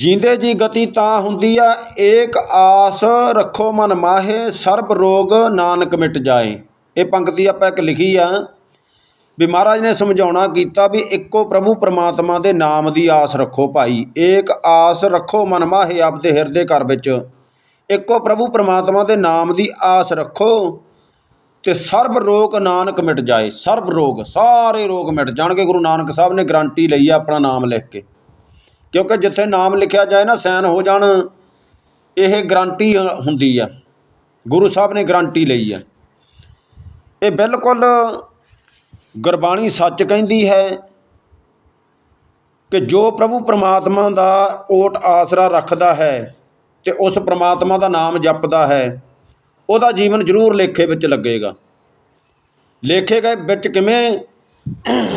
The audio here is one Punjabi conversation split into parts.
ਜੀਂਦੇ ਜੀ ਗਤੀ ਤਾਂ ਹੁੰਦੀ ਆ, ਏਕ ਆਸ ਰੱਖੋ ਮਨ ਮਾਹੇ, ਸਰਬ ਰੋਗ ਨਾਨਕ ਮਿਟ ਜਾਏ। ਇਹ ਪੰਕਤੀ ਆਪਾਂ ਇੱਕ ਲਿਖੀ ਆ ਵੀ ਮਹਾਰਾਜ ਨੇ ਸਮਝਾਉਣਾ ਕੀਤਾ ਵੀ ਇੱਕੋ ਪ੍ਰਭੂ ਪ੍ਰਮਾਤਮਾ ਦੇ ਨਾਮ ਦੀ ਆਸ ਰੱਖੋ ਭਾਈ। ਏਕ ਆਸ ਰੱਖੋ ਮਨ ਮਾਹੇ ਆਪਦੇ ਹਿਰਦੇ ਘਰ ਵਿੱਚ। ਇੱਕੋ ਪ੍ਰਭੂ ਪ੍ਰਮਾਤਮਾ ਦੇ ਨਾਮ ਦੀ ਆਸ ਰੱਖੋ ਤੇ ਸਰਬ ਰੋਗ ਨਾਨਕ ਮਿਟ ਜਾਏ। ਸਰਬ ਰੋਗ, ਸਾਰੇ ਰੋਗ ਮਿਟ ਜਾਣਗੇ। ਗੁਰੂ ਨਾਨਕ ਸਾਹਿਬ ਨੇ ਗਰੰਟੀ ਲਈ ਆ ਆਪਣਾ ਨਾਮ ਲਿਖ ਕੇ। ਕਿਉਂਕਿ ਜਿੱਥੇ ਨਾਮ ਲਿਖਿਆ ਜਾਏ ਨਾ ਸਾਈਨ ਹੋ ਜਾਣ, ਇਹ ਗਰੰਟੀ ਹੁੰਦੀ ਆ। ਗੁਰੂ ਸਾਹਿਬ ਨੇ ਗਰੰਟੀ ਲਈ ਆ। ਇਹ ਬਿਲਕੁਲ ਗੁਰਬਾਣੀ ਸੱਚ ਕਹਿੰਦੀ ਹੈ ਕਿ ਜੋ ਪ੍ਰਭੂ ਪ੍ਰਮਾਤਮਾ ਦਾ ਓਟ ਆਸਰਾ ਰੱਖਦਾ ਹੈ ਤੇ ਉਸ ਪ੍ਰਮਾਤਮਾ ਦਾ ਨਾਮ ਜਪਦਾ ਹੈ, ਉਹਦਾ ਜੀਵਨ ਜ਼ਰੂਰ ਲੇਖੇ ਵਿੱਚ ਲੱਗੇਗਾ। ਲੇਖੇ ਗਏ ਵਿੱਚ ਕਿਵੇਂ?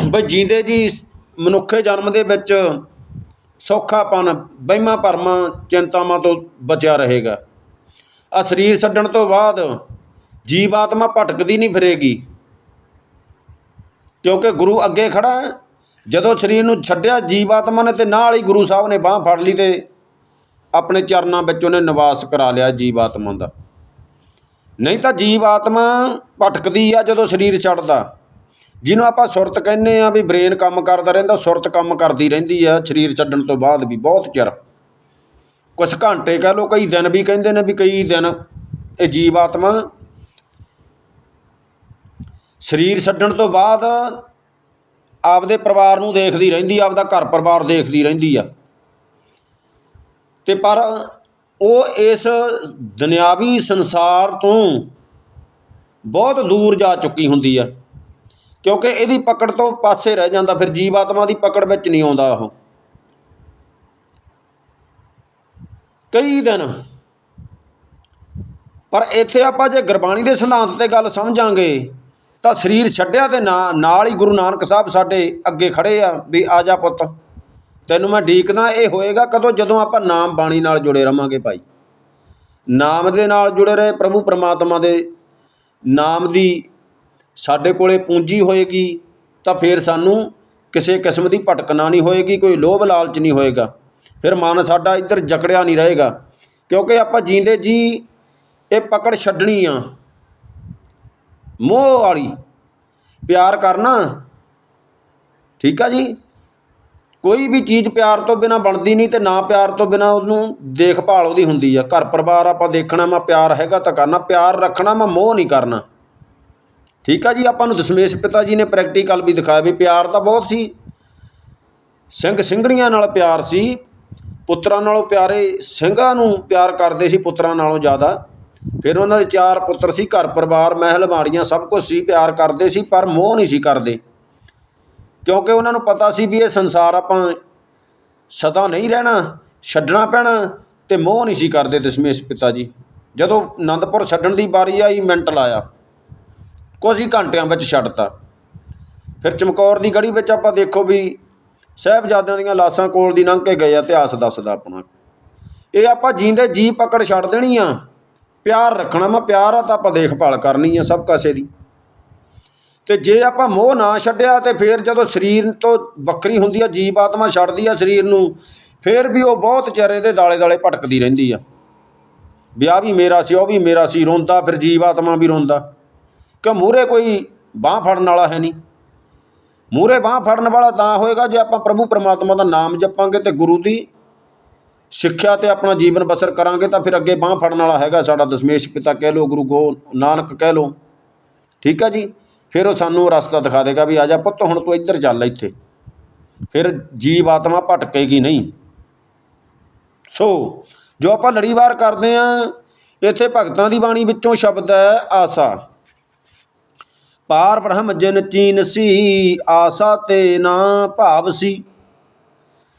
ਬਈ ਜੀਂਦੇ ਜੀ, ਮਨੁੱਖੇ ਜਨਮ ਦੇ ਵਿੱਚ ਸੌਖਾਪਨ ਵਹਿਮਾਂ ਭਰਮਾਂ, ਚਿੰਤਾਵਾਂ ਤੋਂ ਬਚਿਆ ਰਹੇਗਾ। ਆ ਸਰੀਰ ਛੱਡਣ ਤੋਂ ਬਾਅਦ ਜੀਵ ਆਤਮਾ ਭਟਕਦੀ ਨਹੀਂ ਫਿਰੇਗੀ। ਕਿਉਂਕਿ ਗੁਰੂ ਅੱਗੇ ਖੜਾ ਹੈ। ਜਦੋਂ ਸਰੀਰ ਨੂੰ ਛੱਡਿਆ ਜੀਵ ਆਤਮਾ ਨੇ ਤੇ ਨਾਲ ਹੀ ਗੁਰੂ ਸਾਹਿਬ ਨੇ ਬਾਹ ਫੜ ਲਈ ਤੇ ਆਪਣੇ ਚਰਨਾਂ ਵਿੱਚ ਉਹਨੇ ਨਿਵਾਸ ਕਰਾ ਲਿਆ ਜੀਵ ਆਤਮਾ ਦਾ। ਨਹੀਂ ਤਾਂ ਜੀਵ ਆਤਮਾ ਭਟਕਦੀ ਆ ਜਦੋਂ ਸਰੀਰ ਛੱਡਦਾ। ਜਿਹਨੂੰ ਆਪਾਂ ਸੁਰਤ ਕਹਿੰਦੇ ਆ ਵੀ ਬ੍ਰੇਨ ਕੰਮ ਕਰਦਾ ਰਹਿੰਦਾ, ਸੁਰਤ ਕੰਮ ਕਰਦੀ ਰਹਿੰਦੀ ਆ, ਸਰੀਰ ਛੱਡਣ ਤੋਂ ਬਾਅਦ ਵੀ ਬਹੁਤ ਚਿਰ। ਕੁਝ ਘੰਟੇ ਕਹਿ ਲਓ, ਕਈ ਦਿਨ ਵੀ ਕਹਿੰਦੇ ਨੇ ਵੀ ਕਈ ਦਿਨ ਇਹ ਜੀਵ ਆਤਮਾ ਸਰੀਰ ਛੱਡਣ ਤੋਂ ਬਾਅਦ ਆਪਦੇ ਪਰਿਵਾਰ ਨੂੰ ਦੇਖਦੀ ਰਹਿੰਦੀ ਆਪਦਾ ਘਰ ਪਰਿਵਾਰ ਦੇਖਦੀ ਰਹਿੰਦੀ ਆ। ਤੇ ਪਰ ਉਹ ਇਸ ਦੁਨਿਆਵੀ ਸੰਸਾਰ ਤੋਂ ਬਹੁਤ ਦੂਰ ਜਾ ਚੁੱਕੀ ਹੁੰਦੀ ਆ। ਕਿਉਂਕਿ ਇਹਦੀ ਪਕੜ ਤੋਂ ਪਾਸੇ ਰਹਿ ਜਾਂਦਾ, ਫਿਰ ਜੀਵ ਆਤਮਾ ਦੀ ਪਕੜ ਵਿੱਚ ਨਹੀਂ ਆਉਂਦਾ ਉਹ। ਕਈ ਦਿਨ। ਪਰ ਇੱਥੇ ਆਪਾਂ ਜੇ ਗੁਰਬਾਣੀ ਦੇ ਸਿਧਾਂਤ ਤੇ ਗੱਲ ਸਮਝਾਂਗੇ, ਤਾਂ ਸਰੀਰ ਛੱਡਿਆ ਤੇ ਨਾ- ਨਾਲ ਹੀ ਗੁਰੂ ਨਾਨਕ ਸਾਹਿਬ ਸਾਡੇ ਅੱਗੇ ਖੜੇ ਆ ਵੀ ਆ ਜਾ ਪੁੱਤ। ਤੈਨੂੰ ਮੈਂ ਢੀਕਦਾ ਇਹ ਹੋਏਗਾ ਕਦੋਂ? ਜਦੋਂ ਆਪਾਂ ਨਾਮ ਬਾਣੀ ਨਾਲ ਜੁੜੇ ਰਵਾਂਗੇ ਭਾਈ। ਨਾਮ ਦੇ ਨਾਲ ਜੁੜੇ ਰਹੇ ਪ੍ਰਭੂ ਪ੍ਰਮਾਤਮਾ ਦੇ। ਨਾਮ ਦੀ ਸਾਡੇ ਕੋਲ ਪੂੰਜੀ ਹੋਏਗੀ ਤਾਂ ਫਿਰ ਸਾਨੂੰ ਕਿਸੇ ਕਿਸਮ ਦੀ ਭਟਕਣਾ ਨਹੀਂ ਹੋਏਗੀ, ਕੋਈ ਲੋਭ ਲਾਲਚ ਨਹੀਂ ਹੋਏਗਾ। ਫਿਰ ਮਨ ਸਾਡਾ ਇੱਧਰ ਜਕੜਿਆ ਨਹੀਂ ਰਹੇਗਾ। ਕਿਉਂਕਿ ਆਪਾਂ ਜੀਂਦੇ ਜੀ, ਇਹ ਪਕੜ ਛੱਡਣੀ ਆ। ਮੋਹ ਵਾਲੀ, ਪਿਆਰ ਕਰਨਾ। ਠੀਕ ਆ ਜੀ? ਕੋਈ ਵੀ ਚੀਜ਼ ਪਿਆਰ ਤੋਂ ਬਿਨਾ ਬਣਦੀ ਨਹੀਂ ਤੇ ਨਾ ਪਿਆਰ ਤੋਂ ਬਿਨਾ ਉਹਨੂੰ ਦੇਖਭਾਲ ਉਹਦੀ ਹੁੰਦੀ ਆ। ਘਰ ਪਰਿਵਾਰ ਆਪਾਂ ਦੇਖਣਾ, ਮੈਂ ਪਿਆਰ ਹੈਗਾ ਤਾਂ ਕਰਨਾ, ਪਿਆਰ ਰੱਖਣਾ, ਮੈਂ ਮੋਹ ਨਹੀਂ ਕਰਨਾ। ਠੀਕ ਆ ਜੀ, ਆਪਾਂ ਨੂੰ ਦਸ਼ਮੇਸ਼ ਪਿਤਾ ਜੀ ਨੇ ਪ੍ਰੈਕਟੀਕਲ ਵੀ ਦਿਖਾਇਆ ਵੀ ਪਿਆਰ ਤਾਂ ਬਹੁਤ ਸੀ। ਸਿੰਘ ਸਿੰਘਣੀਆਂ ਨਾਲ ਪਿਆਰ ਸੀ, ਪੁੱਤਰਾਂ ਨਾਲੋਂ ਪਿਆਰੇ ਸਿੰਘਾਂ ਨੂੰ ਪਿਆਰ ਕਰਦੇ ਸੀ ਪੁੱਤਰਾਂ ਨਾਲੋਂ ਜ਼ਿਆਦਾ। ਫਿਰ ਉਹਨਾਂ ਦੇ ਚਾਰ ਪੁੱਤਰ ਸੀ, ਘਰ ਪਰਿਵਾਰ, ਮਹਿਲ ਮਾੜੀਆਂ, ਸਭ ਕੁਝ ਸੀ, ਪਿਆਰ ਕਰਦੇ ਸੀ, ਪਰ ਮੋਹ ਨਹੀਂ ਸੀ ਕਰਦੇ। ਕਿਉਂਕਿ ਉਹਨਾਂ ਨੂੰ ਪਤਾ ਸੀ ਵੀ ਇਹ ਸੰਸਾਰ ਆਪਾਂ ਸਦਾ ਨਹੀਂ ਰਹਿਣਾ, ਛੱਡਣਾ ਪੈਣਾ ਤੇ ਮੋਹ ਨਹੀਂ ਸੀ ਕਰਦੇ ਦਸ਼ਮੇਸ਼ ਪਿਤਾ ਜੀ। ਜਦੋਂ ਆਨੰਦਪੁਰ ਛੱਡਣ ਦੀ ਵਾਰੀ ਆਈ, ਮਿੰਟ ਲਾਇਆ। ਕੁਝ ਹੀ ਘੰਟਿਆਂ ਵਿੱਚ ਛੱਡਤਾ। ਫਿਰ ਚਮਕੌਰ ਦੀ ਗੜੀ ਵਿੱਚ ਆਪਾਂ ਦੇਖੋ ਵੀ ਸਾਹਿਬਜ਼ਾਦਿਆਂ ਦੀਆਂ ਲਾਸ਼ਾਂ ਕੋਲ ਦੀ ਲੰਘ ਕੇ ਗਏ ਆ, ਇਤਿਹਾਸ ਦੱਸਦਾ ਆਪਣਾ। ਇਹ ਆਪਾਂ ਜੀਂਦੇ ਜੀ ਪਕੜ ਛੱਡ ਦੇਣੀ ਆ। ਪਿਆਰ ਰੱਖਣਾ, ਮੈਂ ਪਿਆਰ ਆ ਤਾਂ ਆਪਾਂ ਦੇਖਭਾਲ ਕਰਨੀ ਆ ਸਭ ਕਾਸੇ ਦੀ। ਤੇ ਜੇ ਆਪਾਂ ਮੋਹ ਨਾ ਛੱਡਿਆ ਤੇ ਫਿਰ ਜਦੋਂ ਸਰੀਰ ਤੋਂ ਵੱਖਰੀ ਹੁੰਦੀ ਆ ਜੀਵ ਆਤਮਾ ਛੱਡਦੀ ਆ ਸਰੀਰ ਨੂੰ, ਫਿਰ ਵੀ ਉਹ ਬਹੁਤ ਚਿਹਰੇ ਦੇ ਦਾਲੇ ਦਾਲੇ ਭਟਕਦੀ ਰਹਿੰਦੀ ਆ। ਵੀ ਆ ਵੀ ਮੇਰਾ ਸੀ, ਉਹ ਵੀ ਮੇਰਾ ਸੀ, ਰੋਂਦਾ ਫਿਰ ਜੀਵ ਆਤਮਾ ਵੀ ਰੋਂਦਾ। ਕਿ ਮੂਹਰੇ ਕੋਈ ਬਾਹ ਫੜਨ ਵਾਲਾ ਹੈ ਨਹੀਂ। ਮੂਹਰੇ ਬਾਹ ਫੜਨ ਵਾਲਾ ਤਾਂ ਹੋਏਗਾ ਜੇ ਆਪਾਂ ਪ੍ਰਭੂ ਪਰਮਾਤਮਾ ਦਾ ਨਾਮ ਜਪਾਂਗੇ ਤੇ ਗੁਰੂ ਦੀ ਸਿੱਖਿਆ ਤੇ ਆਪਣਾ ਜੀਵਨ ਬਸਰ ਕਰਾਂਗੇ ਤਾਂ ਫਿਰ ਅੱਗੇ ਬਾਹ ਫੜਨ ਵਾਲਾ ਹੈਗਾ ਸਾਡਾ ਦਸ਼ਮੇਸ਼ ਪਿਤਾ ਕਹਿ ਲਓ, ਗੁਰੂ ਗੋ ਨਾਨਕ ਕਹਿ ਲਓ। ਠੀਕ ਹੈ ਜੀ? ਫਿਰ ਉਹ ਸਾਨੂੰ ਰਸਤਾ ਦਿਖਾ ਦੇਗਾ ਵੀ ਆ ਜਾ ਪੁੱਤ, ਹੁਣ ਤੂੰ ਇੱਧਰ ਚੱਲ ਇੱਥੇ। ਫਿਰ ਜੀਵ ਆਤਮਾ ਭਟਕੇਗੀ ਨਹੀਂ। ਸੋ, ਜੋ ਆਪਾਂ ਲੜੀਵਾਰ ਕਰਦੇ ਆ, ਇੱਥੇ ਭਗਤਾਂ ਦੀ ਬਾਣੀ ਵਿੱਚੋਂ ਸ਼ਬਦ ਹੈ ਆਸਾ। ਪਾਰ ਬ੍ਰਹਮ ਜਿਨ ਚੀਨ ਸੀ, ਆਸਾ ਤੇ ਨਾ ਭਾਵ ਸੀ।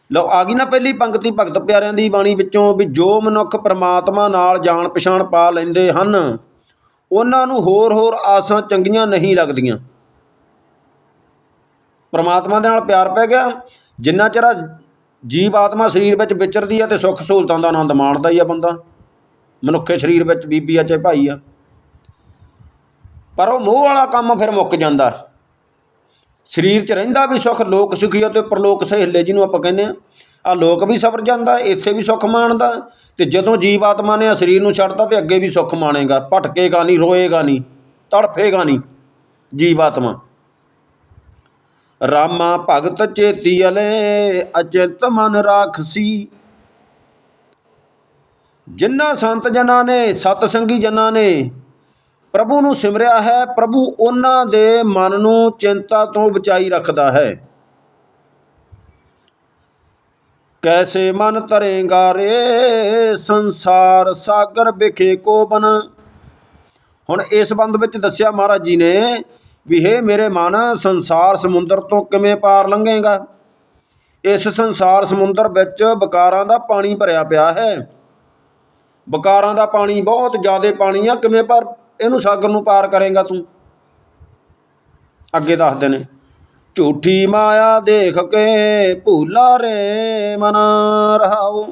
ਲਓ, ਆ ਗਈ ਨਾ ਪਹਿਲੀ ਪੰਕਤੀ ਭਗਤ ਪਿਆਰਿਆਂ ਦੀ ਬਾਣੀ ਵਿੱਚੋਂ ਵੀ ਜੋ ਮਨੁੱਖ ਪ੍ਰਮਾਤਮਾ ਨਾਲ ਜਾਣ ਪਛਾਣ ਪਾ ਲੈਂਦੇ ਹਨ, ਉਹਨਾਂ ਨੂੰ ਹੋਰ ਹੋਰ ਆਸਾਂ ਚੰਗੀਆਂ ਨਹੀਂ ਲੱਗਦੀਆਂ। ਪ੍ਰਮਾਤਮਾ ਦੇ ਨਾਲ ਪਿਆਰ ਪੈ ਗਿਆ, ਜਿੰਨਾ ਚਿਰ ਜੀਵ ਆਤਮਾ ਸਰੀਰ ਵਿੱਚ ਵਿਚਰਦੀ ਹੈ ਤੇ ਸੁੱਖ ਸਹੂਲਤਾਂ ਦਾ ਆਨੰਦ ਮਾਣਦਾ ਹੀ ਆ ਬੰਦਾ। ਮਨੁੱਖੇ ਸਰੀਰ ਵਿੱਚ ਬੀਬੀ ਆ, ਚਾਹੇ ਭਾਈ ਆ। ਪਰ ਉਹ ਮੋਹ ਵਾਲਾ ਕੰਮ ਫਿਰ ਮੁੱਕ ਜਾਂਦਾ। ਸਰੀਰ 'ਚ ਰਹਿੰਦਾ ਵੀ ਸੁੱਖ, ਲੋਕ ਸੁਖੀ ਤੇ ਪਰਲੋਕ ਸਹੇਲੇ ਜਿਹਨੂੰ ਆਪਾਂ ਕਹਿੰਦੇ ਆ। ਆ ਲੋਕ ਵੀ ਸਬਰ ਜਾਂਦਾ, ਇੱਥੇ ਵੀ ਸੁੱਖ ਮਾਣਦਾ ਤੇ ਜਦੋਂ ਜੀਵ ਆਤਮਾ ਨੇ ਆ ਸਰੀਰ ਨੂੰ ਛੱਡਤਾ ਤੇ ਅੱਗੇ ਵੀ ਸੁੱਖ ਮਾਣੇਗਾ। ਭਟਕੇਗਾ ਨਹੀਂ, ਰੋਏਗਾ ਨਹੀਂ, ਤੜਫੇਗਾ ਨਹੀਂ ਜੀਵ ਆਤਮਾ ਰਾਮਾ ਭਗਤ ਚੇਤੀ ਅਲੇ, ਅਚਿੰਤ ਮਨ ਰਾਖਸੀ। ਜਿਨ੍ਹਾਂ ਸੰਤ ਜਨਾਂ ਨੇ ਸਤ ਸੰਗੀ ਜਨਾਂ ਨੇ ਪ੍ਰਭੂ ਨੂੰ ਸਿਮਰਿਆ ਹੈ, ਪ੍ਰਭੂ ਉਹਨਾਂ ਦੇ ਮਨ ਨੂੰ ਚਿੰਤਾ ਤੋਂ ਬਚਾਈ ਰੱਖਦਾ ਹੈ। ਕੈਸੇ ਮਨ ਤਰੇਗਾ ਰੇ, ਸੰਸਾਰ ਸਾਗਰ ਵਿਖੇ ਕੋ ਬਨ ਹੁਣ ਇਸ ਬੰਦ ਵਿੱਚ ਦੱਸਿਆ ਮਹਾਰਾਜ ਜੀ ਨੇ ਵੀ ਹੇ ਮੇਰੇ ਮਨ, ਸੰਸਾਰ ਸਮੁੰਦਰ ਤੋਂ ਕਿਵੇਂ ਪਾਰ ਲੰਘੇਗਾ? ਇਸ ਸੰਸਾਰ ਸਮੁੰਦਰ ਵਿੱਚ ਬਕਾਰਾਂ ਦਾ ਪਾਣੀ ਭਰਿਆ ਪਿਆ ਹੈ। ਬਕਾਰਾਂ ਦਾ ਪਾਣੀ ਬਹੁਤ ਜ਼ਿਆਦਾ ਪਾਣੀ ਆ, ਕਿਵੇਂ ਪਰ ਇਹਨੂੰ ਸਾਗਰ ਨੂੰ ਪਾਰ ਕਰੇਗਾ ਤੂੰ। ਅੱਗੇ ਦੱਸਦੇ ਨੇ, ਝੂਠੀ ਮਾਇਆ ਦੇਖ ਕੇ ਭੂਲਾ ਰੇ ਮਨ ਰਹਾਉ।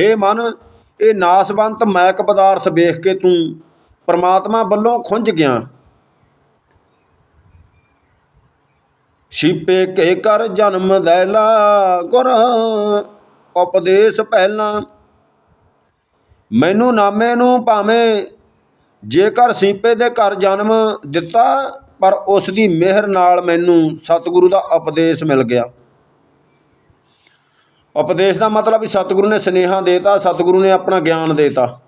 ਹੇ ਮਨ, ਇਹ ਨਾਸਵੰਤ ਮੈਕ ਪਦਾਰਥ ਵੇਖ ਕੇ ਤੂੰ ਪਰਮਾਤਮਾ ਵੱਲੋਂ ਖੁੰਝ ਗਿਆ। ਛਿਪੇ ਕੇ ਕਰ ਜਨਮ ਦੈਲਾ ਗੁਰ, ਉਪਦੇਸ਼ ਪਹਿਲਾ। ਮੈਨੂੰ ਨਾਮੇ ਨੂੰ ਭਾਵੇਂ ਜੇਕਰ ਸੀਪੇ ਦੇ ਘਰ ਜਨਮ ਦਿੱਤਾ, ਪਰ ਉਸ ਦੀ ਮਿਹਰ ਨਾਲ ਮੈਨੂੰ ਸਤਿਗੁਰੂ ਦਾ ਉਪਦੇਸ਼ ਮਿਲ ਗਿਆ। ਉਪਦੇਸ਼ ਦਾ ਮਤਲਬ ਵੀ ਸਤਿਗੁਰੂ ਨੇ ਸਨੇਹਾ ਦੇਤਾ, ਸਤਿਗੁਰੂ ਨੇ ਆਪਣਾ ਗਿਆਨ ਦੇਤਾ,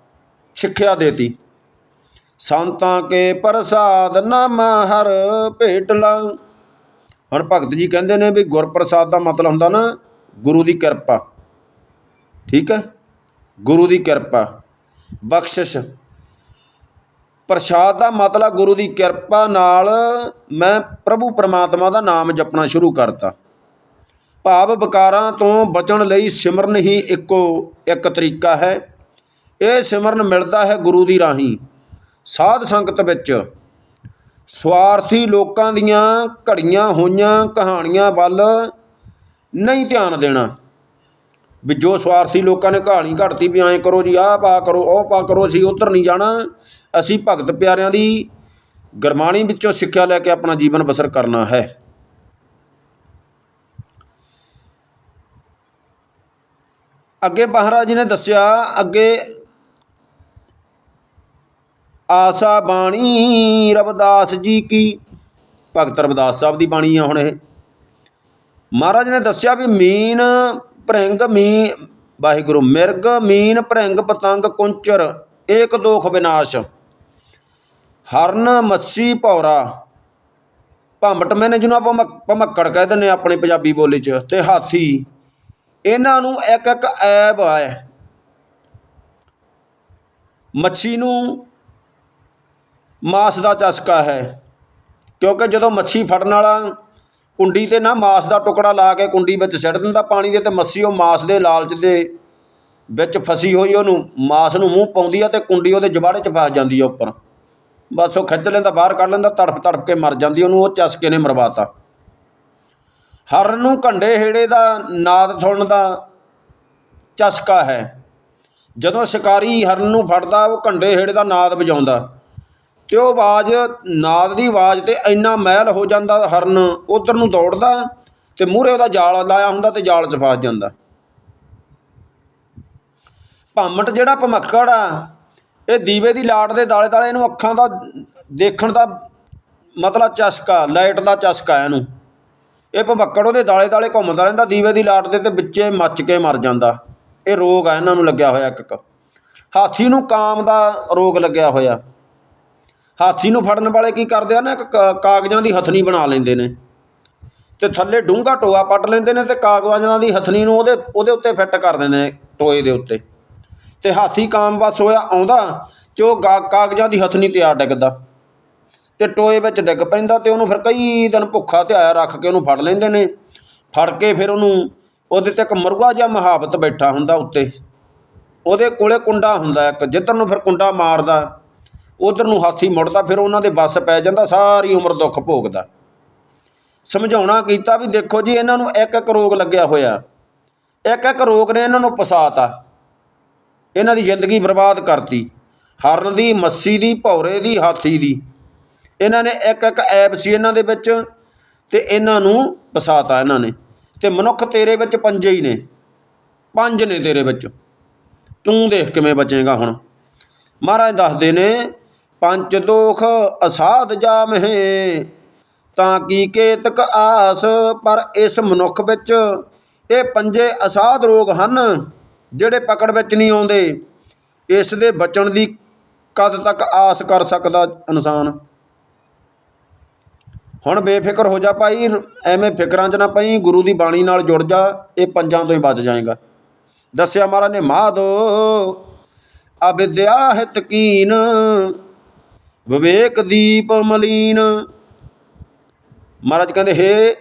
ਸਿੱਖਿਆ ਦੇਤੀ। ਸੰਤਾਂ ਕੇ ਪ੍ਰਸਾਦ ਨਾਮ ਹਰ ਭੇਟ ਲਾਂ। ਹੁਣ ਭਗਤ ਜੀ ਕਹਿੰਦੇ ਨੇ ਵੀ ਗੁਰਪ੍ਰਸਾਦ ਦਾ ਮਤਲਬ ਹੁੰਦਾ ਨਾ, ਗੁਰੂ ਦੀ ਕਿਰਪਾ। ਠੀਕ ਹੈ? ਗੁਰੂ ਦੀ ਕਿਰਪਾ, ਬਖਸ਼ਿਸ਼। ਪ੍ਰਸ਼ਾਦ ਦਾ ਮਤਲਬ ਗੁਰੂ ਦੀ ਕਿਰਪਾ ਨਾਲ ਮੈਂ ਪ੍ਰਭੂ ਪਰਮਾਤਮਾ ਦਾ ਨਾਮ ਜਪਣਾ ਸ਼ੁਰੂ ਕਰਤਾ। ਭਾਵ ਵਿਕਾਰਾਂ ਤੋਂ ਬਚਣ ਲਈ ਸਿਮਰਨ ਹੀ ਇੱਕੋ ਇੱਕ ਤਰੀਕਾ ਹੈ। ਇਹ ਸਿਮਰਨ ਮਿਲਦਾ ਹੈ ਗੁਰੂ ਦੀ ਰਾਹੀਂ। ਸਾਧ ਸੰਗਤ ਵਿੱਚ ਸਵਾਰਥੀ ਲੋਕਾਂ ਦੀਆਂ ਘੜੀਆਂ ਹੋਈਆਂ ਕਹਾਣੀਆਂ ਵੱਲ ਨਹੀਂ ਧਿਆਨ ਦੇਣਾ। ਵੀ ਜੋ ਸਵਾਰਥੀ ਲੋਕਾਂ ਨੇ ਕਹਾਣੀ ਘੜਤੀ ਵੀ ਐਂ ਕਰੋ ਜੀ, ਆਹ ਪਾ ਕਰੋ, ਉਹ ਪਾ ਕਰੋ, ਅਸੀਂ ਉੱਧਰ ਨਹੀਂ ਜਾਣਾ। ਅਸੀਂ ਭਗਤ ਪਿਆਰਿਆਂ ਦੀ ਗੁਰਬਾਣੀ ਵਿੱਚੋਂ ਸਿੱਖਿਆ ਲੈ ਕੇ ਆਪਣਾ ਜੀਵਨ ਬਸਰ ਕਰਨਾ ਹੈ। ਅੱਗੇ ਮਹਾਰਾਜ ਜੀ ਨੇ ਦੱਸਿਆ, ਅੱਗੇ ਆਸਾ ਬਾਣੀ, ਰਵਦਾਸ ਜੀ ਕੀ? ਭਗਤ ਰਵਿਦਾਸ ਸਾਹਿਬ ਦੀ ਬਾਣੀ ਆ ਹੁਣ ਇਹ। ਮਹਾਰਾਜ ਨੇ ਦੱਸਿਆ ਵੀ ਮੀਨ ਭ੍ਰਿੰਗ ਮੀ ਵਾਹਿਗੁਰੂ, ਮਿਰਗ ਮੀਨ ਭ੍ਰਿੰਗ ਪਤੰਗ ਕੁੰਚਰ, ਏਕ ਦੋਖ ਵਿਨਾਸ਼। ਹਰਨ ਮੱਛੀ ਭੌਰਾ। ਭੰਬਟ ਮੈਨੇ ਜਿਹਨੂੰ ਆਪਾਂ ਭਮੱਕੜ ਕਹਿ ਦਿੰਦੇ ਹਾਂ ਆਪਣੀ ਪੰਜਾਬੀ ਬੋਲੀ 'ਚ, ਤੇ ਹਾਥੀ। ਇਹਨਾਂ ਨੂੰ ਇੱਕ ਇੱਕ ਐਬ ਹੈ ਮੱਛੀ ਨੂੰ ਮਾਸ ਦਾ ਚਸਕਾ ਹੈ, ਕਿਉਂਕਿ ਜਦੋਂ ਮੱਛੀ ਫੜਨ ਵਾਲਾ ਕੁੰਡੀ ਤੇ ਨਾ ਮਾਸ ਦਾ ਟੁਕੜਾ ਲਾ ਕੇ ਕੁੰਡੀ ਵਿੱਚ ਸਿੱਟ ਦਿੰਦਾ, ਪਾਣੀ ਦੇ ਤੇ ਮੱਛੀ ਉਹ ਮਾਸ ਦੇ ਲਾਲਚ ਦੇ ਵਿੱਚ ਫਸੀ ਹੋਈ ਉਹਨੂੰ, ਮਾਸ ਨੂੰ ਮੂੰਹ ਪਾਉਂਦੀ ਆ ਤੇ ਕੁੰਡੀ ਉਹਦੇ ਜਵਾੜੇ 'ਚ ਫਸ ਜਾਂਦੀ ਆ ਉੱਪਰ। ਬਸ ਉਹ ਖਿੱਚ ਲੈਂਦਾ, ਬਾਹਰ ਕੱਢ ਲੈਂਦਾ, ਤੜਫ ਤੜਫ ਕੇ ਮਰ ਜਾਂਦੀ ਉਹਨੂੰ ਉਹ ਚਸਕੇ ਨੇ ਮਰਵਾਤਾ। ਹਰਨ ਨੂੰ ਘੰਡੇ ਹੇੜੇ ਦਾ, ਨਾਦ ਸੁਣਨ ਦਾ ਚਸਕਾ ਹੈ। ਜਦੋਂ ਸ਼ਿਕਾਰੀ ਹਰਨ ਨੂੰ ਫੜਦਾ, ਉਹ ਘੰਡੇ ਹੇੜੇ ਦਾ ਨਾਦ ਵਜਾਉਂਦਾ। ਤੇ ਉਹ ਆਵਾਜ਼, ਨਾਦ ਦੀ ਆਵਾਜ਼ ਤੇ ਇੰਨਾ ਮਹਿਲ ਹੋ ਜਾਂਦਾ ਹਰਨ, ਉਧਰ ਨੂੰ ਦੌੜਦਾ ਤੇ ਮੂਹਰੇ ਉਹਦਾ ਜਾਲ ਲਾਇਆ ਹੁੰਦਾ ਤੇ ਜਾਲ 'ਚ ਫਸ ਜਾਂਦਾ। ਭਾਮਟ ਜਿਹੜਾ ਭਮੱਕੜ ਆ, ਇਹ ਦੀਵੇ ਦੀ ਲਾਟ ਦੇ ਦਾਲੇ ਦਾਲੇ ਇਹਨੂੰ ਅੱਖਾਂ ਦਾ ਦੇਖਣ ਦਾ ਮਤਲਬ ਚਸਕਾ, ਲਾਈਟ ਦਾ ਚਸਕਾ ਇਹਨੂੰ। ਇਹ ਭਮੱਕੜ ਉਹਦੇ ਦਾਲੇ ਦਾਲੇ ਘੁੰਮਦਾ ਰਹਿੰਦਾ, ਦੀਵੇ ਦੀ ਲਾਟ ਦੇ ਤੇ ਵਿੱਚੇ ਮੱਚ ਕੇ ਮਰ ਜਾਂਦਾ। ਇਹ ਰੋਗ ਆ, ਇਹਨਾਂ ਨੂੰ ਲੱਗਿਆ ਹੋਇਆ ਇੱਕ ਇੱਕ ਹਾਥੀ ਨੂੰ ਕਾਮ ਦਾ ਰੋਗ ਲੱਗਿਆ ਹੋਇਆ। ਹਾਥੀ ਨੂੰ ਫੜਨ ਵਾਲੇ ਕੀ ਕਰਦੇ ਆ ਨਾ, ਇੱਕ ਕ- ਕਾਗਜ਼ਾਂ ਦੀ ਹਥਨੀ ਬਣਾ ਲੈਂਦੇ ਨੇ। ਤੇ ਥੱਲੇ ਡੂੰਘਾ ਟੋਆ ਪੱਟ ਲੈਂਦੇ ਨੇ ਤੇ ਕਾਗਜ਼ਾਂ ਦੀ ਹਥਨੀ ਨੂੰ ਉਹਦੇ ਉਹਦੇ ਉੱਤੇ ਫਿੱਟ ਕਰ ਦਿੰਦੇ ਨੇ ਟੋਏ ਦੇ ਉੱਤੇ। ਤੇ ਹਾਥੀ ਕਾਮ ਬਸ ਹੋਇਆ ਆਉਂਦਾ ਤੇ ਉਹ ਗਾ- ਕਾਗਜ਼ਾਂ ਦੀ ਹਥਨੀ ਤੇ ਆ ਡਿੱਗਦਾ। ਤੇ ਟੋਏ ਵਿੱਚ ਡਿੱਗ ਪੈਂਦਾ ਤੇ ਉਹਨੂੰ ਫਿਰ ਕਈ ਦਿਨ ਭੁੱਖਾ ਧਿਆਇਆ ਰੱਖ ਕੇ ਉਹਨੂੰ ਫੜ ਲੈਂਦੇ ਨੇ। ਫੜ ਕੇ ਫਿਰ ਉਹਨੂੰ ਉਹਦੇ ਤੇ ਇੱਕ ਮੁਰਗਾ ਜਿਹਾ ਮਹਾਬਤ ਬੈਠਾ ਹੁੰਦਾ ਉੱਤੇ। ਉਹਦੇ ਕੋਲੇ ਕੁੰਡਾ ਹੁੰਦਾ ਇੱਕ, ਜਿੱਧਰ ਨੂੰ ਫਿਰ ਕੁੰਡਾ ਮਾਰਦਾ ਉਧਰ ਨੂੰ ਹਾਥੀ ਮੁੜਦਾ, ਫਿਰ ਉਹਨਾਂ ਦੇ ਵੱਸ ਪੈ ਜਾਂਦਾ, ਸਾਰੀ ਉਮਰ ਦੁੱਖ ਭੋਗਦਾ। ਸਮਝਾਉਣਾ ਕੀਤਾ ਵੀ ਦੇਖੋ ਜੀ, ਇਹਨਾਂ ਨੂੰ ਇੱਕ ਇੱਕ ਰੋਗ ਲੱਗਿਆ ਹੋਇਆ। ਇੱਕ ਇੱਕ ਰੋਗ ਨੇ ਇਹਨਾਂ ਨੂੰ ਫਸਾਤਾ ਇਹਨਾਂ ਦੀ ਜ਼ਿੰਦਗੀ ਬਰਬਾਦ ਕਰਤੀ। ਹਰਨ ਦੀ, ਮੱਸੀ ਦੀ, ਭੌਰੇ ਦੀ, ਹਾਥੀ ਦੀ। ਇਹਨਾਂ ਨੇ ਇੱਕ ਇੱਕ ਐਬ ਸੀ ਇਹਨਾਂ ਦੇ ਵਿੱਚ ਤੇ ਇਹਨਾਂ ਨੂੰ ਫਸਾਤਾ ਇਹਨਾਂ ਨੇ। ਤੇ ਮਨੁੱਖ ਤੇਰੇ ਵਿੱਚ ਪੰਜੇ ਹੀ ਨੇ। ਪੰਜ ਨੇ ਤੇਰੇ ਵਿੱਚ। ਤੂੰ ਦੇਖ ਕਿਵੇਂ ਬਚੇਗਾ ਹੁਣ। ਮਹਾਰਾਜ ਦੱਸਦੇ ਨੇ ਪੰਚ ਦੋਖ ਅਸਾਧ ਜਾਮਹਿ ਤਾਂ ਕੀ ਕੇਤਕ ਆਸ ਪਰ ਇਸ ਮਨੁੱਖ ਵਿੱਚ? ਇਹ ਪੰਜੇ ਅਸਾਧ ਰੋਗ ਹਨ ਜਿਹੜੇ ਪਕੜ ਵਿੱਚ ਨਹੀਂ ਆਉਂਦੇ। ਇਸ ਦੇ ਬਚਣ ਦੀ ਕਦ ਤੱਕ ਆਸ ਕਰ ਸਕਦਾ ਇਨਸਾਨ? ਹੁਣ ਬੇਫਿਕਰ ਹੋ ਜਾ ਭਾਈ, ਐਵੇਂ ਫਿਕਰਾਂ 'ਚ ਨਾ ਪਈ, ਗੁਰੂ ਦੀ ਬਾਣੀ ਨਾਲ ਜੁੜ ਜਾ, ਇਹ ਪੰਜਾਂ ਤੋਂ ਹੀ ਬਚ ਜਾਏਗਾ। ਦੱਸਿਆ ਮਹਾਰਾਜ ਨੇ, ਮਾਧੋ ਅਵਿਦਿਆ ਹਿਤ ਕੀਨ ਵਿਵੇਕ ਦੀਪ ਮਲੀਨ। ਮਹਾਰਾਜ ਕਹਿੰਦੇ, ਹੇ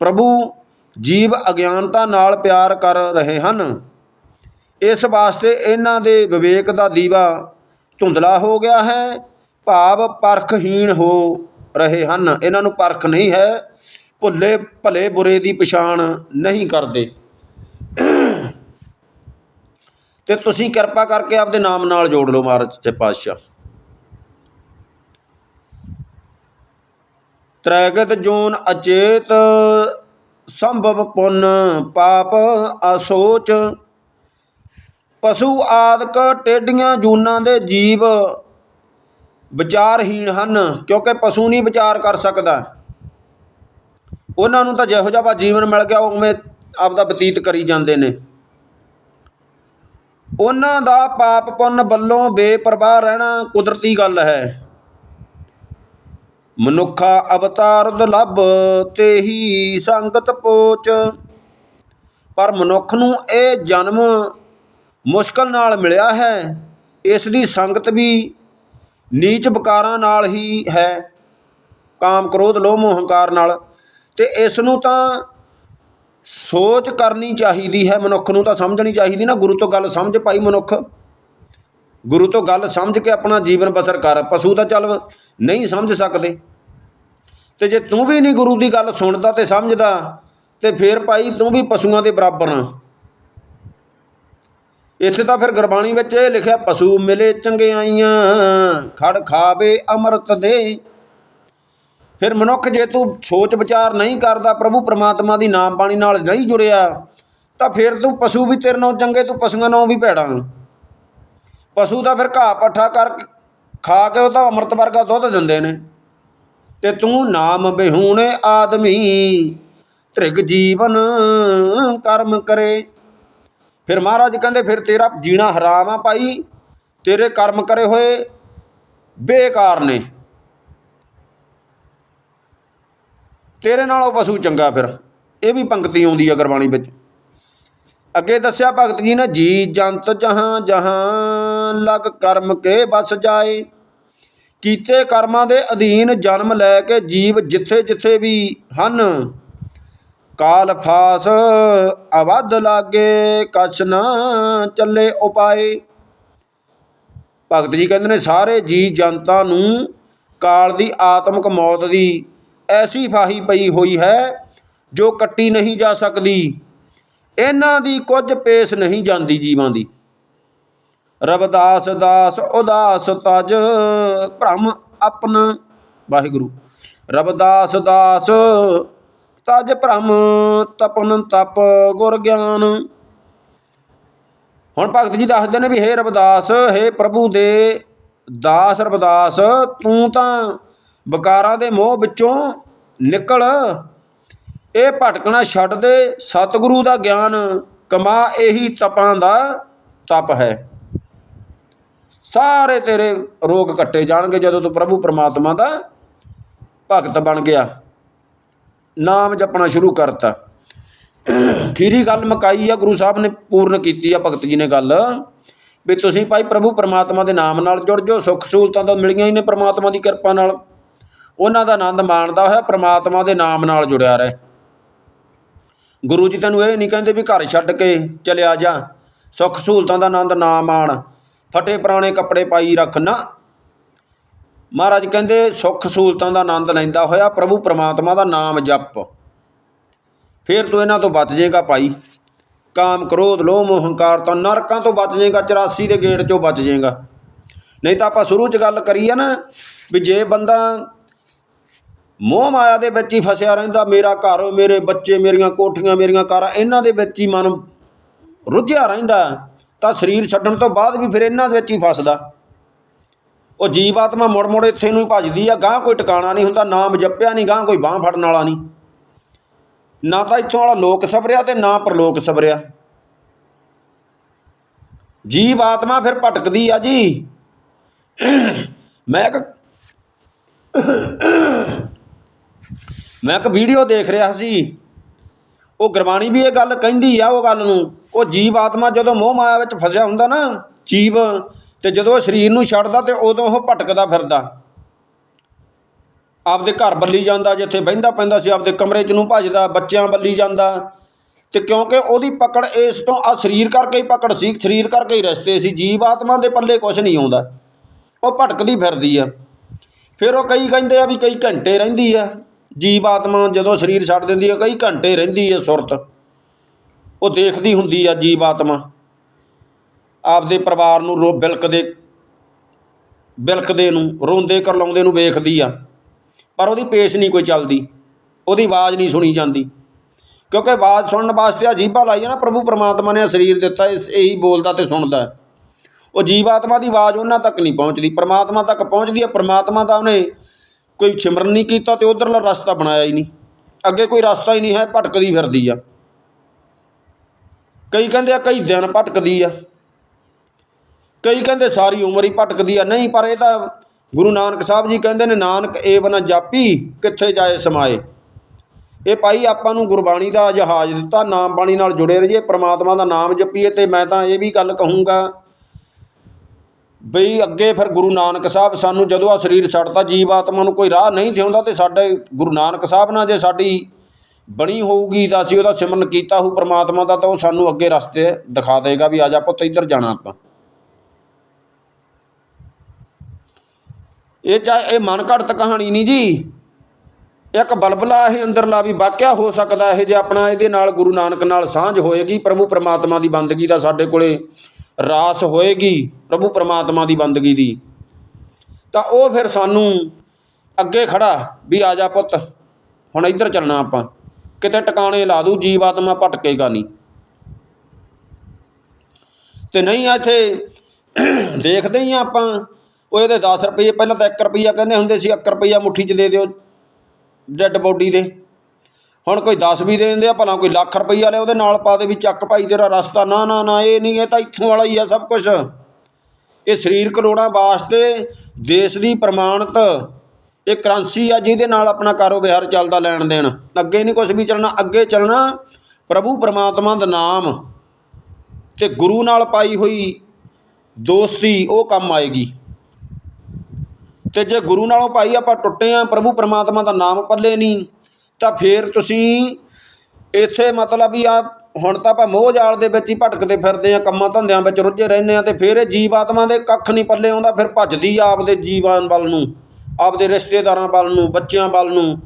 ਪ੍ਰਭੂ, ਜੀਵ ਅਗਿਆਨਤਾ ਨਾਲ ਪਿਆਰ ਕਰ ਰਹੇ ਹਨ। ਇਸ ਵਾਸਤੇ ਇਹਨਾਂ ਦੇ ਵਿਵੇਕ ਦਾ ਦੀਵਾ ਧੁੰਦਲਾ ਹੋ ਗਿਆ ਹੈ। ਭਾਵ ਪਰਖਹੀਣ ਹੋ ਰਹੇ ਹਨ। ਇਹਨਾਂ ਨੂੰ ਪਰਖ ਨਹੀਂ ਹੈ। ਭੁੱਲੇ ਭਲੇ ਬੁਰੇ ਦੀ ਪਛਾਣ ਨਹੀਂ ਕਰਦੇ। ਤੇ ਤੁਸੀਂ ਕਿਰਪਾ ਕਰਕੇ ਆਪਦੇ ਨਾਮ ਨਾਲ ਜੋੜ ਲਓ ਮਹਾਰਾਜ ਸੱਚੇ ਪਾਤਸ਼ਾਹ। ਤ੍ਰੈਗਤ ਜੂਨ ਅਚੇਤ ਸੰਭਵ ਪੁੰਨ ਪਾਪ ਅਸੋਚ। ਪਸ਼ੂ ਆਦਿਕ ਟੇਡੀਆਂ ਜੂਨਾਂ ਦੇ ਜੀਵ ਵਿਚਾਰਹੀਣ ਹਨ, ਕਿਉਂਕਿ ਪਸ਼ੂ ਨਹੀਂ ਵਿਚਾਰ ਕਰ ਸਕਦਾ। ਉਹਨਾਂ ਨੂੰ ਤਾਂ ਜਿਹੋ ਜਿਹਾ ਵਾ ਜੀਵਨ ਮਿਲ ਗਿਆ ਉਵੇਂ ਆਪਦਾ ਬਤੀਤ ਕਰੀ ਜਾਂਦੇ ਨੇ। ਉਹਨਾਂ ਦਾ ਪਾਪ ਪੁੰਨ ਵੱਲੋਂ ਬੇਪਰਵਾਹ ਰਹਿਣਾ ਕੁਦਰਤੀ ਗੱਲ ਹੈ। ਮਨੁੱਖਾ ਅਵਤਾਰ ਦੁਲੱਭ ਤੇਹੀ ਸੰਗਤ ਪੋਚ। ਪਰ ਮਨੁੱਖ ਨੂੰ ਇਹ ਜਨਮ ਮੁਸ਼ਕਲ ਨਾਲ ਮਿਲਿਆ ਹੈ। ਇਸ ਦੀ ਸੰਗਤ ਵੀ ਨੀਚ ਵਿਕਾਰਾਂ ਨਾਲ ਹੀ ਹੈ। ਕਾਮ ਕ੍ਰੋਧ, ਲੋਭ ਮੋਹ ਹੰਕਾਰ ਨਾਲ। ਤੇ ਇਸ ਨੂੰ ਤਾਂ ਸੋਚ ਕਰਨੀ ਚਾਹੀਦੀ ਹੈ। ਮਨੁੱਖ ਨੂੰ ਤਾਂ ਸਮਝਣੀ ਚਾਹੀਦੀ ਨਾ। ਗੁਰੂ ਤੋਂ ਗੱਲ ਸਮਝ ਪਾਈ ਮਨੁੱਖ। ਗੁਰੂ ਤੋਂ ਗੱਲ ਸਮਝ ਕੇ ਆਪਣਾ ਜੀਵਨ ਬਸਰ ਕਰ, ਪਸ਼ੂ ਤਾਂ ਚੱਲ ਨਹੀਂ ਸਮਝ ਸਕਦੇ। ਤੇ ਜੇ ਤੂੰ ਵੀ ਨਹੀਂ ਗੁਰੂ ਦੀ ਗੱਲ ਸੁਣਦਾ ਤੇ ਸਮਝਦਾ, ਤੇ ਫਿਰ ਭਾਈ ਤੂੰ ਵੀ ਪਸ਼ੂਆਂ ਦੇ ਬਰਾਬਰ ਆ। ਇੱਥੇ ਤਾਂ ਫਿਰ ਗੁਰਬਾਣੀ ਵਿੱਚ ਇਹ ਲਿਖਿਆ, ਪਸ਼ੂ ਮਿਲੇ ਚੰਗਿਆਈਆਂ ਖੜ ਖਾਵੇ ਅੰਮ੍ਰਿਤ ਦੇ। ਫਿਰ ਮਨੁੱਖ ਜੇ ਤੂੰ ਸੋਚ ਵਿਚਾਰ ਨਹੀਂ ਕਰਦਾ, ਪ੍ਰਭੂ ਪ੍ਰਮਾਤਮਾ ਦੀ ਨਾਮ ਬਾਣੀ ਨਾਲ ਨਹੀਂ ਜੁੜਿਆ, ਤਾਂ ਫਿਰ ਤੂੰ ਪਸ਼ੂ ਵੀ ਤੇਰੇ ਨਾਲੋਂ ਚੰਗੇ, ਤੂੰ ਪਸ਼ੂਆਂ ਨਾਲੋਂ ਵੀ ਭੈੜਾ। ਪਸ਼ੂ ਤਾਂ ਫਿਰ ਘਾਹ ਪੱਠਾ ਕਰ ਖਾ ਕੇ ਉਹ ਤਾਂ ਅੰਮ੍ਰਿਤ ਵਰਗਾ ਦੁੱਧ ਦਿੰਦੇ ਨੇ। ਤੇ ਤੂੰ ਨਾਮ ਬਿਹੂਣੇ ਆਦਮੀ, ਤ੍ਰਿਗ ਜੀਵਨ ਕਰਮ ਕਰੇ। ਫਿਰ ਮਹਾਰਾਜ ਕਹਿੰਦੇ, ਫਿਰ ਤੇਰਾ ਜੀਣਾ ਹਰਾਮ ਆ ਭਾਈ, ਤੇਰੇ ਕਰਮ ਕਰੇ ਹੋਏ ਬੇਕਾਰ ਨੇ। ਤੇਰੇ ਨਾਲੋਂ ਪਸ਼ੂ ਚੰਗਾ ਫਿਰ, ਇਹ ਵੀ ਪੰਕਤੀ ਆਉਂਦੀ ਹੈ ਗੁਰਬਾਣੀ ਵਿੱਚ। ਅੱਗੇ ਦੱਸਿਆ ਭਗਤ ਜੀ ਨੇ, ਜੀ ਜੰਤ ਜਹਾਂ ਜਹਾਂ ਲਗ ਕਰਮ ਕੇ ਬਸ ਜਾਏ। ਕੀਤੇ ਕਰਮਾਂ ਦੇ ਅਧੀਨ ਜਨਮ ਲੈ ਕੇ ਜੀਵ ਜਿੱਥੇ ਜਿੱਥੇ ਵੀ ਹਨ, ਕਾਲ ਫਾਸ ਅਵਧ ਲਾਗੇ, ਕਛ ਨਾ ਚੱਲੇ ਉਪਾਏ। ਭਗਤ ਜੀ ਕਹਿੰਦੇ ਨੇ, ਸਾਰੇ ਜੀ ਜਨਤਾ ਨੂੰ ਕਾਲ ਦੀ ਆਤਮਿਕ ਮੌਤ ਦੀ ਐਸੀ ਫਾਹੀ ਪਈ ਹੋਈ ਹੈ ਜੋ ਕੱਟੀ ਨਹੀਂ ਜਾ ਸਕਦੀ। ਇਹਨਾਂ ਦੀ ਕੁਝ ਪੇਸ ਨਹੀਂ ਜਾਂਦੀ ਜੀਵਾਂ ਦੀ। ਰਬਦਾਸ ਦਾਸ ਉਦਾਸ ਤਜ ਭ੍ਰਮ ਆਪਨ। ਵਾਹਿਗੁਰੂ। ਰਬਦਾਸ ਦਾਸ ਤਜ ਭ੍ਰਮ ਤਪਨ ਤਪ ਗੁਰ ਗਿਆਨ। ਹੁਣ ਭਗਤ ਜੀ ਦੱਸਦੇ ਨੇ ਵੀ ਹੇ ਰਬਦਾਸ ਹੇ ਪ੍ਰਭੂ ਦੇ ਦਾਸ ਰਬਦਾਸ ਤੂੰ ਤਾਂ ਵਿਕਾਰਾਂ ਦੇ ਮੋਹ ਵਿੱਚੋਂ ਨਿਕਲ। ਇਹ ਭਟਕਣਾ ਛੱਡ ਦੇ, ਸਤਿਗੁਰੂ ਦਾ ਗਿਆਨ ਕਮਾ ਇਹੀ ਤਪਾਂ ਦਾ ਤਪ ਹੈ। ਸਾਰੇ ਤੇਰੇ ਰੋਗ ਕੱਟੇ ਜਾਣਗੇ ਜਦੋਂ ਤੂੰ ਪ੍ਰਭੂ ਪਰਮਾਤਮਾ ਦਾ ਭਗਤ ਬਣ ਗਿਆ। ਨਾਮ ਜਪਣਾ ਸ਼ੁਰੂ ਕਰਤਾ। ਖੀਰੀ ਗੱਲ ਮਕਾਈ ਆ, ਗੁਰੂ ਸਾਹਿਬ ਨੇ ਪੂਰਨ ਕੀਤੀ ਆ ਭਗਤ ਜੀ ਨੇ ਗੱਲ। ਵੀ ਤੁਸੀਂ ਭਾਈ ਪ੍ਰਭੂ ਪਰਮਾਤਮਾ ਦੇ ਨਾਮ ਨਾਲ ਜੁੜ ਜਾਓ, ਸੁੱਖ ਸਹੂਲਤਾਂ ਤਾਂ ਮਿਲੀਆਂ ਹੀ ਨੇ ਪਰਮਾਤਮਾ ਦੀ ਕਿਰਪਾ ਨਾਲ। ਉਹਨਾਂ ਦਾ ਆਨੰਦ ਮਾਣਦਾ ਹੋਇਆ ਪਰਮਾਤਮਾ ਦੇ ਨਾਮ ਨਾਲ ਜੁੜਿਆ ਰਹੇ। ਗੁਰੂ ਜੀ ਤੈਨੂੰ ਇਹ ਨਹੀਂ ਕਹਿੰਦੇ ਵੀ ਘਰ ਛੱਡ ਕੇ ਚਲਿਆ ਜਾ। ਸੁੱਖ ਸਹੂਲਤਾਂ ਦਾ ਆਨੰਦ ਨਾ ਮਾਣ। ਫਟੇ ਪੁਰਾਣੇ ਕੱਪੜੇ ਪਾਈ ਰੱਖ ਨਾ। ਮਹਾਰਾਜ ਕਹਿੰਦੇ, ਸੁੱਖ ਸਹੂਲਤਾਂ ਦਾ ਆਨੰਦ ਲੈਂਦਾ ਹੋਇਆ, ਪ੍ਰਭੂ ਪਰਮਾਤਮਾ ਦਾ ਨਾਮ ਜਪ। ਫਿਰ ਤੂੰ ਇਹਨਾਂ ਤੋਂ ਬਚ ਜਾਏਗਾ ਭਾਈ। ਕਾਮ, ਕ੍ਰੋਧ, ਲੋਭ ਮੋਹ ਹੰਕਾਰ ਤੋਂ ਨਰਕਾਂ ਤੋਂ ਬਚ ਜਾਏਗਾ 84 ਦੇ ਗੇਟ ਚੋਂ ਬਚ ਜਾਏਗਾ। ਨਹੀਂ ਤਾਂ ਆਪਾਂ ਸ਼ੁਰੂ 'ਚ ਗੱਲ ਕਰੀ ਆ ਨਾ, ਵੀ ਜੇ ਬੰਦਾ ਮੋਹ ਮਾਇਆ ਦੇ ਵਿੱਚ ਹੀ ਫਸਿਆ ਰਹਿੰਦਾ, ਮੇਰਾ ਘਰ, ਮੇਰੇ ਬੱਚੇ, ਮੇਰੀਆਂ ਕੋਠੀਆਂ, ਮੇਰੀਆਂ ਕਾਰਾਂ, ਇਹਨਾਂ ਦੇ ਵਿੱਚ ਹੀ ਮਨ ਰੁੱਝਿਆ ਰਹਿੰਦਾ ਤਾਂ ਸਰੀਰ ਛੱਡਣ ਤੋਂ ਬਾਅਦ ਵੀ ਫਿਰ ਇਹਨਾਂ ਦੇ ਵਿੱਚ ਹੀ ਫਸਦਾ। ਉਹ ਜੀਵ ਆਤਮਾ ਮੁੜ ਮੁੜ ਇੱਥੇ ਨੂੰ ਹੀ ਭੱਜਦੀ ਆ ਗਾਂ ਕੋਈ ਟਿਕਾਣਾ ਨਹੀਂ ਹੁੰਦਾ ਨਾਮ ਜਪਿਆ ਨਹੀਂ ਗਾਂ ਕੋਈ ਬਾਹ ਫੜਨ ਵਾਲਾ ਨਹੀਂ। ਨਾ ਤਾਂ ਇੱਥੋਂ ਵਾਲਾ ਲੋਕ ਸਬਰਿਆ ਤੇ ਨਾ ਪਰਲੋਕ ਸਬਰਿਆ ਜੀਵ ਆਤਮਾ ਫਿਰ ਭਟਕਦੀ ਆ ਜੀ। ਮੈਂ ਇੱਕ ਮੈਂ ਇੱਕ ਵੀਡੀਓ ਦੇਖ ਰਿਹਾ ਸੀ। ਉਹ ਗੁਰਬਾਣੀ ਵੀ ਇਹ ਗੱਲ ਕਹਿੰਦੀ ਆ ਉਹ ਗੱਲ ਨੂੰ। ਉਹ ਜੀਵ ਆਤਮਾ ਜਦੋਂ ਮੋਹ ਮਾਇਆ ਵਿੱਚ ਫਸਿਆ ਹੁੰਦਾ ਨਾ, ਜੀਵ, ਤੇ ਜਦੋਂ ਉਹ ਸਰੀਰ ਨੂੰ ਛੱਡਦਾ ਤੇ ਉਦੋਂ ਉਹ ਭਟਕਦਾ ਫਿਰਦਾ। ਆਪਦੇ ਘਰ ਬੱਲੀ ਜਾਂਦਾ, ਜਿੱਥੇ ਬਹਿੰਦਾ ਪੈਂਦਾ ਸੀ, ਆਪਦੇ ਕਮਰੇ 'ਚ ਨੂੰ ਭੱਜਦਾ, ਬੱਚਿਆਂ ਬੱਲੀ ਜਾਂਦਾ। ਤੇ ਕਿਉਂਕਿ ਉਹਦੀ ਪਕੜ ਇਸ ਤੋਂ ਆ ਸਰੀਰ ਕਰਕੇ ਹੀ ਪਕੜ ਸੀ, ਸਰੀਰ ਕਰਕੇ ਹੀ ਰਸਤੇ ਸੀ। ਜੀਵ ਆਤਮਾ ਦੇ ਪੱਲੇ ਕੁਝ ਨਹੀਂ ਆਉਂਦਾ। ਉਹ ਭਟਕਦੀ ਫਿਰਦੀ ਆ। ਫਿਰ ਉਹ ਕਈ ਕਹਿੰਦੇ ਆ ਵੀ ਕਈ ਘੰਟੇ ਰਹਿੰਦੀ ਆ। ਜੀਵ ਆਤਮਾ ਜਦੋਂ ਸਰੀਰ ਛੱਡ ਦਿੰਦੀ ਆ ਕਈ ਘੰਟੇ ਰਹਿੰਦੀ ਹੈ ਸੁਰਤ। ਉਹ ਦੇਖਦੀ ਹੁੰਦੀ ਆ ਜੀਵ ਆਤਮਾ। ਆਪਦੇ ਪਰਿਵਾਰ ਨੂੰ ਰੋ ਬਿਲਕਦੇ ਬਿਲਕਦੇ ਨੂੰ, ਰੋਂਦੇ ਕਰਲਾਉਂਦੇ ਨੂੰ ਵੇਖਦੀ ਆ। ਪਰ ਉਹਦੀ ਪੇਸ਼ ਨਹੀਂ ਕੋਈ ਚੱਲਦੀ। ਉਹਦੀ ਆਵਾਜ਼ ਨਹੀਂ ਸੁਣੀ ਜਾਂਦੀ। ਕਿਉਂਕਿ ਆਵਾਜ਼ ਸੁਣਨ ਵਾਸਤੇ ਆ ਜੀਭਾ ਲਾਈ ਆ ਨਾ ਪ੍ਰਭੂ ਪਰਮਾਤਮਾ ਨੇ ਸਰੀਰ ਦਿੱਤਾ, ਇਸ- ਇਹੀ ਬੋਲਦਾ ਤੇ ਸੁਣਦਾ। ਉਹ ਜੀਵ ਆਤਮਾ ਦੀ ਆਵਾਜ਼ ਉਹਨਾਂ ਤੱਕ ਨਹੀਂ ਪਹੁੰਚਦੀ। ਪਰਮਾਤਮਾ ਤੱਕ ਪਹੁੰਚਦੀ ਹੈ, ਪਰਮਾਤਮਾ ਦਾ ਉਹਨੇ ਕੋਈ ਸਿਮਰਨ ਨਹੀਂ ਕੀਤਾ ਤੇ ਉਧਰਲਾ ਰਸਤਾ ਬਣਾਇਆ ਹੀ ਨਹੀਂ। ਅੱਗੇ ਕੋਈ ਰਸਤਾ ਹੀ ਨਹੀਂ ਹੈ, ਭਟਕਦੀ ਫਿਰਦੀ ਆ। ਕਈ ਕਹਿੰਦੇ ਆ, ਕਈ ਦਿਨ ਭਟਕਦੀ ਆ। ਕਈ ਕਹਿੰਦੇ ਸਾਰੀ ਉਮਰ ਹੀ ਭਟਕਦੀ ਆ। ਨਹੀਂ, ਪਰ ਇਹ ਤਾਂ ਗੁਰੂ ਨਾਨਕ ਸਾਹਿਬ ਜੀ ਕਹਿੰਦੇ ਨੇ, ਨਾਨਕ ਏ ਬਨ ਜਾਪੀ, ਕਿੱਥੇ ਜਾਏ ਸਮਾਏ। ਇਹ ਭਾਈ ਆਪਾਂ ਨੂੰ ਗੁਰਬਾਣੀ ਦਾ ਜਹਾਜ਼ ਦਿੱਤਾ, ਨਾਮ ਬਾਣੀ ਨਾਲ ਜੁੜੇ ਰਹੀਏ, ਪ੍ਰਮਾਤਮਾ ਦਾ ਨਾਮ ਜਪੀਏ ਤੇ ਮੈਂ ਤਾਂ ਇਹ ਵੀ ਗੱਲ ਕਹੂੰਗਾ ਬਈ ਅੱਗੇ ਫਿਰ ਗੁਰੂ ਨਾਨਕ ਸਾਹਿਬ ਸਾਨੂੰ ਜਦੋਂ ਆ ਸਰੀਰ ਛੱਡਦਾ, ਜੀਵ ਆਤਮਾ ਨੂੰ ਕੋਈ ਰਾਹ ਨਹੀਂ ਦਿਉਂਦਾ ਤੇ ਸਾਡੇ ਗੁਰੂ ਨਾਨਕ ਸਾਹਿਬ ਨਾਲ ਜੇ ਸਾਡੀ ਬਣੀ ਹੋਊਗੀ ਤਾਂ ਅਸੀਂ ਉਹਦਾ ਸਿਮਰਨ ਕੀਤਾ ਹੋਊ, ਪ੍ਰਮਾਤਮਾ ਦਾ ਤਾਂ ਉਹ ਸਾਨੂੰ ਅੱਗੇ ਰਸਤੇ ਦਿਖਾ ਦੇਗਾ ਵੀ ਆ ਪੁੱਤ, ਇੱਧਰ ਜਾਣਾ ਆਪਾਂ। ਇਹ ਚਾਹੇ ਇਹ ਮਨ ਘੜਤ ਕਹਾਣੀ ਨਹੀਂ ਜੀ। ਇੱਕ ਬਲਬਲਾ ਇਹ ਅੰਦਰਲਾ ਵੀ ਵਾਕਿਆ ਹੋ ਸਕਦਾ, ਇਹ ਜੇ ਆਪਣਾ ਇਹਦੇ ਨਾਲ ਗੁਰੂ ਨਾਨਕ ਨਾਲ ਸਾਂਝ ਹੋਏਗੀ, ਪ੍ਰਭੂ ਪਰਮਾਤਮਾ ਦੀ ਬੰਦਗੀ ਦਾ ਸਾਡੇ ਕੋਲੇ ਰਾਸ ਹੋਏਗੀ ਪ੍ਰਭੂ ਪਰਮਾਤਮਾ ਦੀ ਬੰਦਗੀ ਦੀ। ਤਾਂ ਉਹ ਫਿਰ ਸਾਨੂੰ ਅੱਗੇ ਖੜਾ ਵੀ ਆ ਜਾ ਪੁੱਤ, ਹੁਣ ਇੱਧਰ ਚੱਲਣਾ ਆਪਾਂ। ਕਿਤੇ ਟਿਕਾਣੇ ਲਾ ਦੂ ਜੀਵ ਆਤਮਾ ਭਟਕੇਗਾ ਨਹੀਂ। ਤੇ ਨਹੀਂ ਇੱਥੇ ਦੇਖਦੇ ਹੀ ਆ ਆਪਾਂ, ਉਹ ਇਹਦੇ 10 ਰੁਪਏ, ਪਹਿਲਾਂ ਤਾਂ 1 ਰੁਪਈਆ ਕਹਿੰਦੇ ਹੁੰਦੇ ਸੀ 1 ਰੁਪਈਆ ਮੁੱਠੀ 'ਚ ਦੇ ਦਿਓ, ਡੈੱਡ ਬੋਡੀ ਦੇ। ਹੁਣ ਕੋਈ 10 ਵੀ ਦੇ ਦਿੰਦੇ ਆ, ਭਲਾ ਕੋਈ ਲੱਖ ਰੁਪਈਆ ਲੈ ਉਹਦੇ ਨਾਲ ਪਾ ਦੇ ਵੀ ਚੱਕ ਭਾਈ ਤੇਰਾ ਰਸਤਾ, ਨਾ ਨਾ ਨਾ, ਇਹ ਨਹੀਂ, ਇਹ ਤਾਂ ਇੱਥੋਂ ਵਾਲਾ ਹੀ ਆ ਸਭ ਕੁਝ ਇਹ ਸਰੀਰਕ ਲੋੜਾਂ ਵਾਸਤੇ ਦੇਸ਼ ਦੀ ਪ੍ਰਮਾਣਿਤ ਇਹ ਕਰੰਸੀ ਆ ਜਿਹਦੇ ਨਾਲ ਆਪਣਾ ਕਾਰੋਬਾਰ ਚੱਲਦਾ ਲੈਣ ਦੇਣ। ਅੱਗੇ ਨਹੀਂ ਕੁਝ ਵੀ ਚੱਲਣਾ, ਅੱਗੇ ਚੱਲਣਾ ਪ੍ਰਭੂ ਪਰਮਾਤਮਾ ਦਾ ਨਾਮ ਤੇ ਗੁਰੂ ਨਾਲ ਪਾਈ ਹੋਈ ਦੋਸਤੀ, ਉਹ ਕੰਮ ਆਏਗੀ। ਤੇ ਜੇ ਗੁਰੂ ਨਾਲੋਂ ਭਾਈ ਆਪਾਂ ਟੁੱਟੇ ਆ, ਪ੍ਰਭੂ ਪਰਮਾਤਮਾ ਦਾ ਨਾਮ ਪੱਲੇ ਨਹੀਂ। ਤਾਂ ਫੇਰ ਤੁਸੀਂ ਇੱਥੇ ਮਤਲਬ ਵੀ ਆ, ਹੁਣ ਤਾਂ ਆਪਾਂ ਮੋਹ ਜਾਲ ਦੇ ਵਿੱਚ ਹੀ ਭਟਕਦੇ ਫਿਰਦੇ ਆ ਕੰਮਾਂ ਧੰਦਿਆਂ ਵਿੱਚ ਰੁੱਝੇ ਰਹਿੰਦੇ ਆ ਤੇ ਫਿਰ ਇਹ ਜੀਵ ਆਤਮਾ ਦੇ ਕੱਖ ਨਹੀਂ ਪੱਲੇ ਆਉਂਦਾ, ਫਿਰ ਭੱਜਦੀ ਆ ਆਪਦੇ ਜੀਵਨ ਵੱਲ ਨੂੰ, ਆਪਦੇ ਰਿਸ਼ਤੇਦਾਰਾਂ ਵੱਲ ਨੂੰ, ਬੱਚਿਆਂ ਵੱਲ ਨੂੰ।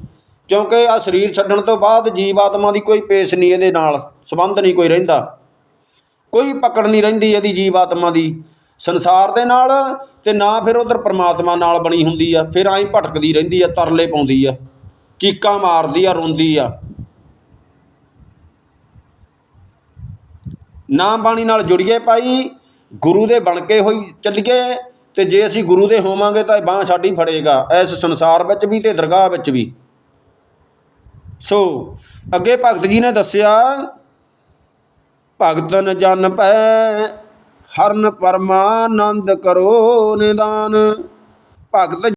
ਕਿਉਂਕਿ ਆ ਸਰੀਰ ਛੱਡਣ ਤੋਂ ਬਾਅਦ ਜੀਵ ਆਤਮਾ ਦੀ ਕੋਈ ਪੇਸ਼ ਨਹੀਂ ਇਹਦੇ ਨਾਲ, ਸੰਬੰਧ ਨਹੀਂ ਕੋਈ ਰਹਿੰਦਾ। ਕੋਈ ਪਕੜ ਨਹੀਂ ਰਹਿੰਦੀ ਇਹਦੀ ਜੀਵ ਆਤਮਾ ਦੀ। ਸੰਸਾਰ ਦੇ ਨਾਲ ਤੇ ਨਾ ਫਿਰ ਉਧਰ ਪ੍ਰਮਾਤਮਾ ਨਾਲ ਬਣੀ ਹੁੰਦੀ ਆ, ਫਿਰ ਐਂ ਭਟਕਦੀ ਰਹਿੰਦੀ ਆ, ਤਰਲੇ ਪਾਉਂਦੀ ਆ। ਚੀਕਾਂ ਮਾਰਦੀ ਆ, ਰੋਂਦੀ ਆ। ਨਾਮ ਬਾਣੀ ਨਾਲ ਜੁੜੀਏ ਭਾਈ, ਗੁਰੂ ਦੇ ਬਣ ਕੇ ਹੋਈ ਚੱਲੀਏ ਤੇ ਜੇ ਅਸੀਂ ਗੁਰੂ ਦੇ ਹੋਵਾਂਗੇ ਤਾਂ ਇਹ ਬਾਹ ਸਾਡੀ ਫੜੇਗਾ, ਇਸ ਸੰਸਾਰ ਵਿੱਚ ਵੀ ਤੇ ਦਰਗਾਹ ਵਿੱਚ ਵੀ। ਸੋ, ਅੱਗੇ ਭਗਤ ਜੀ ਨੇ ਦੱਸਿਆ ਭਗਤਨ ਜਨ ਪੈ ਹਰਨ ਪਰਮਾਨੰਦ ਕਰੋ ਨਿਦਾਨ। ਭਗਤ